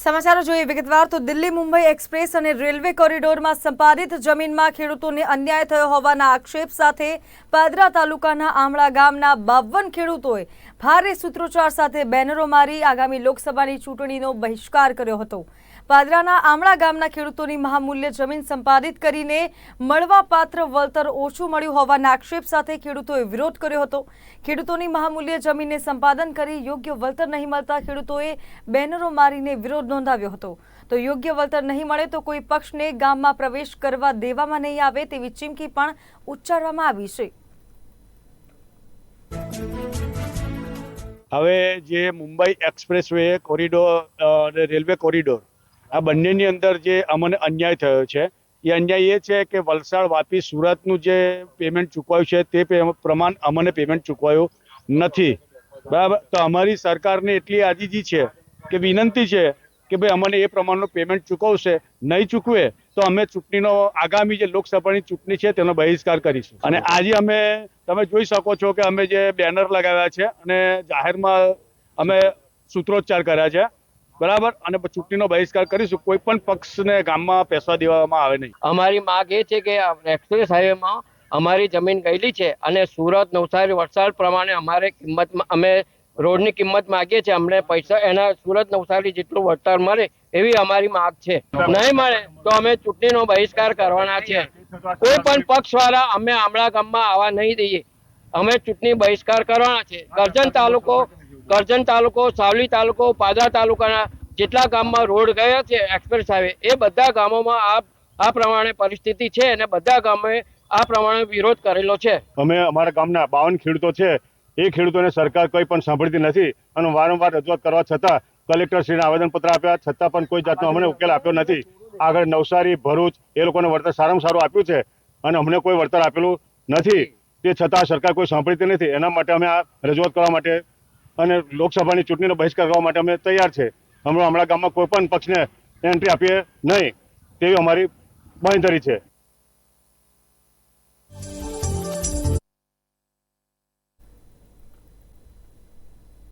સમાચારો જોઈએ વિગતવાર, તો દિલ્હી મુંબઈ એક્સપ્રેસ અને રેલવે કોરિડોરમાં સંપાદિત જમીનમાં ખેડૂતોને અન્યાય થયો હોવાના આક્ષેપ સાથે પાદરા તાલુકાના આમળા ગામના બાવન ખેડૂતોએ ભારે સૂત્રોચ્ચાર સાથે બેનરો મારી આગામી લોકસભાની ચૂંટણીનો બહિષ્કાર કર્યો હતો. પાદરાના આમળા ગામના ખેડૂતોની મહામૂલ્ય જમીન સંપાદિત કરીને મળવાપાત્ર વળતર ઓછું મળ્યું હોવાના આક્ષેપ સાથે ખેડૂતોએ વિરોધ કર્યો હતો. ખેડૂતોની મહામૂલ્ય જમીનને સંપાદન કરી યોગ્ય વળતર નહીં મળતા ખેડૂતોએ બેનરો મારીને વિરોધ નોંધાવ્યો હતો. તો યોગ્ય વળતર નહીં મળે તો કોઈ પક્ષને ગામમાં પ્રવેશ કરવા દેવામાં નહીં આવે તેવી ચીમકી પણ ઉચ્ચારવામાં આવી છે. હવે જે Mumbai expressway corridor railway corridor, આ બંનેની અંદર જે અમને અન્યાય થયો છે, એ અન્યાય એ છે કે વલસાડ વાપી સુરતનું જે પેમેન્ટ ચૂકવાયું છે તે પ્રમાણ અમને પેમેન્ટ ચૂકવાયું નથી. બરાબર? તો અમારી સરકારને એટલી આજીજી છે કે વિનંતી છે કે ભાઈ અમને એ પ્રમાણનું પેમેન્ટ ચૂકવશે નહીં ચૂકવે તો અમે ચૂંટણીનો આગામી જે લોકસભાની ચૂંટણી છે તેનો બહિષ્કાર કરીશું. અને આજે અમે તમે જોઈ શકો છો કે અમે જે બેનર લગાવ્યા છે અને જાહેરમાં અમે સૂત્રોચ્ચાર કર્યા છે. બરાબર? અને ચૂંટણીનો બહિષ્કાર કરીશું. કોઈ પણ પક્ષને ગામમાં પેસવા દેવામાં આવે નહીં. અમારી માંગ એ છે કે એક્સપ્રેસ હાઈવેમાં અમારી જમીન ગયેલી છે અને સુરત નવસારી વલસાડ પ્રમાણે અમારે કિંમતમાં અમે રોડની કિંમત માગીએ છીએ અમને પૈસા એના સુરત નવસારી જેટલું વળતર મળે એવી અમારી માગ છે. નહીં મળે તો અમે ચૂંટણીનો બહિષ્કાર કરવાના છે. કોઈ પણ પક્ષવાળા અમે આમળા ગામમાં આવવા નહીં દઈએ. અમે ચૂંટણી બહિષ્કાર કરવાના છે. કરજણ તાલુકો કરજણ તાલુકો, સાવલી તાલુકો, પાદરા તાલુકાના જેટલા ગામમાં રોડ ગયા છે, એક્સપ્રેસ હાઈવે, એ બધા ગામોમાં આ આ પ્રમાણે પરિસ્થિતિ છે અને બધા ગામે આ પ્રમાણે વિરોધ કરેલો છે. અમે અમારા ગામના બાવન ખેડૂતો છે એ ખેડૂતોને સરકાર કોઈ પણ સાંભળતી નથી અને વારંવાર રજૂઆત કરવા છતાં કલેક્ટરશ્રીને આવેદનપત્ર આપ્યા, છતાં પણ કોઈ જાતનો અમને ઉકેલ આપ્યો નથી. આગળ નવસારી, ભરૂચ, એ લોકોને વળતર સારામાં સારું આપ્યું છે અને અમને કોઈ વળતર આપેલું નથી. તે છતાં સરકાર કોઈ સાંભળતી નથી. એના માટે અમે આ રજૂઆત કરવા માટે અને લોકસભાની ચૂંટણીનો બહિષ્કાર કરવા માટે અમે તૈયાર છે. હમણાં હમણાં ગામમાં કોઈ પણ પક્ષને એન્ટ્રી આપીએ નહીં. તેવી અમારી બાંયધરી છે.